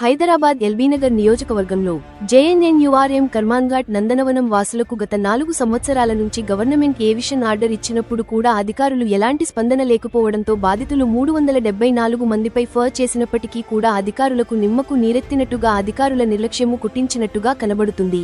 హైదరాబాద్ ఎల్బీనగర్ నియోజకవర్గంలో జేఎన్ఎన్యుఆర్ఎం కర్మాన్ఘాట్ నందనవనం వాసులకు గత నాలుగు సంవత్సరాల నుంచి గవర్నమెంట్ ఏవిషన్ ఆర్డర్ ఇచ్చినప్పుడు కూడా అధికారులు ఎలాంటి స్పందన లేకపోవడంతో బాధితులు మూడు వందల డెబ్బై నాలుగు మందిపై ఫర్ చేసినప్పటికీ కూడా అధికారులకు నిమ్మకు నీరెత్తినట్టుగా అధికారుల నిర్లక్ష్యము కుట్టించినట్టుగా కనబడుతుంది.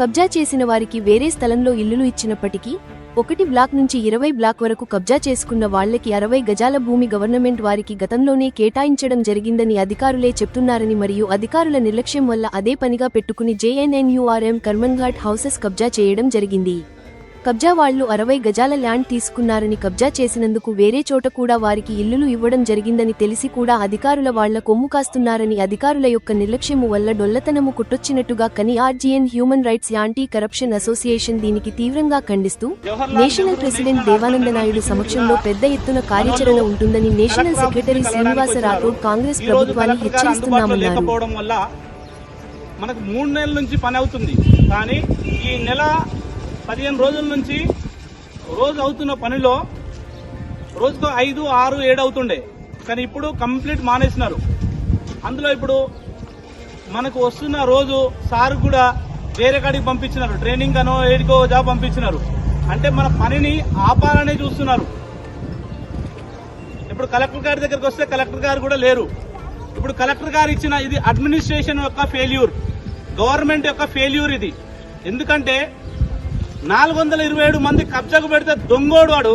కబ్జా చేసిన వారికి వేరే స్థలంలో ఇల్లులు ఇచ్చినప్పటికీ ఒకటి బ్లాక్ నుంచి ఇరవై బ్లాక్ వరకు కబ్జా చేసుకున్న వాళ్ళకి అరవై గజాల భూమి గవర్నమెంట్ వారికి గతంలోనే కేటాయించడం జరిగిందని అధికారులే చెప్తున్నారని మరియు అధికారుల నిర్లక్ష్యం వల్ల అదే పనిగా పెట్టుకుని జేఎన్ఎన్యూఆర్ఎం కర్మన్ఘాట్ హౌసెస్ కబ్జా చేయడం జరిగింది. కబ్జా వాళ్ళు అరవై గజాల ల్యాండ్ తీసుకున్నారని కబ్జా చేసినందుకు వేరే చోట కూడా వారికి ఇల్లులు ఇవ్వడం జరిగిందని తెలిసి కూడా అధికారుల వాళ్ళ కొమ్ము కాస్తున్నారని అధికారుల యొక్క నిర్లక్ష్యము వల్ల డొల్లతనము కుట్టొచ్చినట్టుగా కని RGN human rights anti corruption association దీనికి తీవ్రంగా ఖండిస్తూ నేషనల్ ప్రెసిడెంట్ దేవానంద నాయుడు సమక్షంలో పెద్ద ఎత్తున కార్యాచరణ ఉంటుందని నేషనల్ సెక్రటరీ శ్రీనివాస రాథోడ్ కాంగ్రెస్ ప్రభుత్వాన్ని హెచ్చరిస్తున్నామన్నారు. మనకు మూడు నెలల నుంచి పని అవుతుంది. కానీ ఈ నెల పదిహేను రోజుల నుంచి రోజు అవుతున్న పనిలో రోజుకు ఐదు ఆరు ఏడు అవుతుండే. కానీ ఇప్పుడు కంప్లీట్ మానేసినారు. అందులో ఇప్పుడు మనకు వస్తున్న రోజు సార్ కూడా వేరే కాడికి పంపించినారు. ట్రైనింగ్ అనో ఏడికో జాబ్ పంపించినారు. అంటే మన పనిని ఆపాలనే చూస్తున్నారు. ఇప్పుడు కలెక్టర్ గారి దగ్గరికి వస్తే కలెక్టర్ గారు కూడా లేరు. ఇప్పుడు కలెక్టర్ గారు ఇచ్చిన ఇది అడ్మినిస్ట్రేషన్ యొక్క ఫెయిల్యూర్. గవర్నమెంట్ యొక్క ఫెయిల్యూర్ ఇది. ఎందుకంటే నాలుగు వందల ఇరవై ఏడు మంది కబ్జాకు పెడితే దొంగోడు వాడు.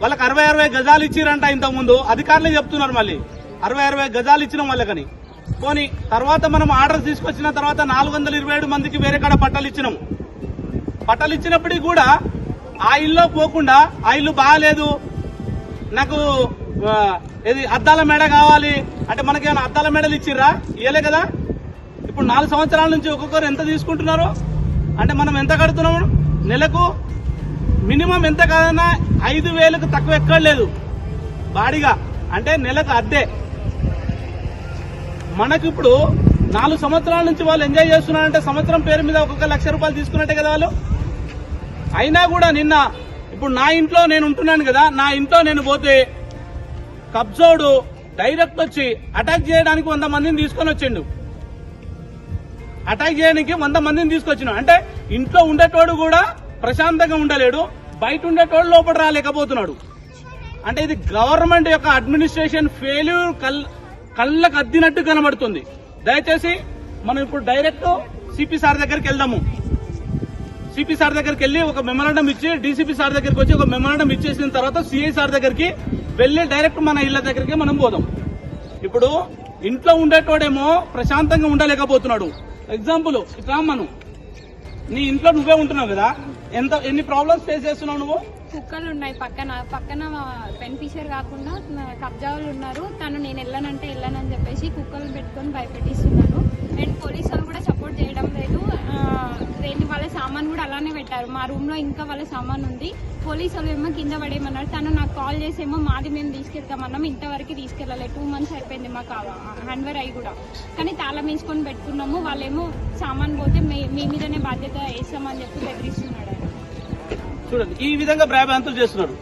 వాళ్ళకి అరవై అరవై గజాలు ఇచ్చిరంట ఇంతకుముందు. అధికారులే చెప్తున్నారు మళ్ళీ. అరవై అరవై గజాలు ఇచ్చినాం వాళ్ళకని. పోనీ తర్వాత మనం ఆర్డర్ తీసుకొచ్చిన తర్వాత నాలుగు వందల ఇరవై ఏడు మందికి వేరే కాడ పట్టాలు ఇచ్చినాం. పట్టాలు ఇచ్చినప్పటికీ కూడా ఆ ఇల్లు పోకుండా ఆ ఇల్లు బాగాలేదు. నాకు ఇది అద్దాల మేడ కావాలి. అంటే మనకేమైనా అద్దాల మేడలు ఇచ్చిర్రా? ఇయ్యలే కదా? ఇప్పుడు నాలుగు సంవత్సరాల నుంచి ఒక్కొక్కరు ఎంత తీసుకుంటున్నారో? అంటే మనం ఎంత కడుతున్నాము? నెలకు మినిమం ఎంత కాదన్నా ఐదు వేలకు తక్కువ ఎక్కడ లేదు. బాడిగా. అంటే నెలకు అద్దె. మనకి ఇప్పుడు నాలుగు సంవత్సరాల నుంచి వాళ్ళు ఎంజాయ్ చేస్తున్నారంటే సంవత్సరం పేరు మీద ఒక్కొక్క లక్ష రూపాయలు తీసుకున్నట్టే కదా వాళ్ళు? అయినా కూడా నిన్న ఇప్పుడు నా ఇంట్లో నేను ఉంటున్నాను కదా నా ఇంట్లో నేను పోతే కబ్జోడు డైరెక్ట్ వచ్చి అటాక్ చేయడానికి వంద మందిని తీసుకొని వచ్చిండు. అటాక్ చేయడానికి వంద మందిని తీసుకొచ్చిన. అంటే ఇంట్లో ఉండేటోడు కూడా ప్రశాంతంగా ఉండలేడు బయట ఉండేటోడు లోపల రాలేకపోతున్నాడు. అంటే ఇది గవర్నమెంట్ యొక్క అడ్మినిస్ట్రేషన్ ఫెయిల్యూర్ కల్ కళ్ళకు అద్దినట్టు కనబడుతుంది. దయచేసి మనం ఇప్పుడు డైరెక్ట్ సిపి సార్ దగ్గరికి వెళ్దాము. సిపి సార్ దగ్గరికి వెళ్ళి ఒక మెమరాండం ఇచ్చి డీసీపీ సార్ దగ్గరికి వచ్చి ఒక మెమరాండం ఇచ్చేసిన తర్వాత సిఐ సార్ దగ్గరికి వెళ్ళి డైరెక్ట్ మన ఇళ్ళ దగ్గరికి మనం పోదాం. ఇప్పుడు ఇంట్లో ఉండేటోడేమో ప్రశాంతంగా ఉండలేకపోతున్నాడు. ఎగ్జాంపుల్ ఇట్లా మనం నీ ఇంట్లో నువ్వే ఉంటున్నావు కదా? ఎంత ఎన్ని ప్రాబ్లమ్స్ ఫేస్ చేస్తున్నావు నువ్వు? కుక్కలు ఉన్నాయి పక్కన పక్కన బెనిఫిషియర్ కాకుండా కబ్జాలు ఉన్నారు. తను నేను వెళ్ళనంటే వెళ్ళనని చెప్పేసి కుక్కలు పెట్టుకొని భయపెట్టిస్తున్నాను అండ్ పోలీసు వాళ్ళు కూడా సపోర్ట్ చేయడం లేదు. సామాన్ కూడా అలానే పెట్టారు. మా రూమ్లో ఇంకా వాళ్ళ సామాన్ ఉంది. పోలీసు వాళ్ళు ఏమో కింద పడేయమన్నారు. తను నాకు కాల్ చేసేమో మాది మేము తీసుకెళ్తామన్నాం ఇంతవరకు తీసుకెళ్ళలేదు టూ మంత్స్ అయిపోయింది మాకు హ్యాండ్వర్ అయ్యి కూడా. కానీ తాళం వేసుకొని పెట్టుకున్నాము. వాళ్ళేమో సామాన్ పోతే మీ మీ మీదనే బాధ్యత వేస్తామని చెప్పి బెదిరిస్తున్నాడు చూడండి ఈ విధంగా భ్రాభ్రాంతులు చేస్తున్నాడు.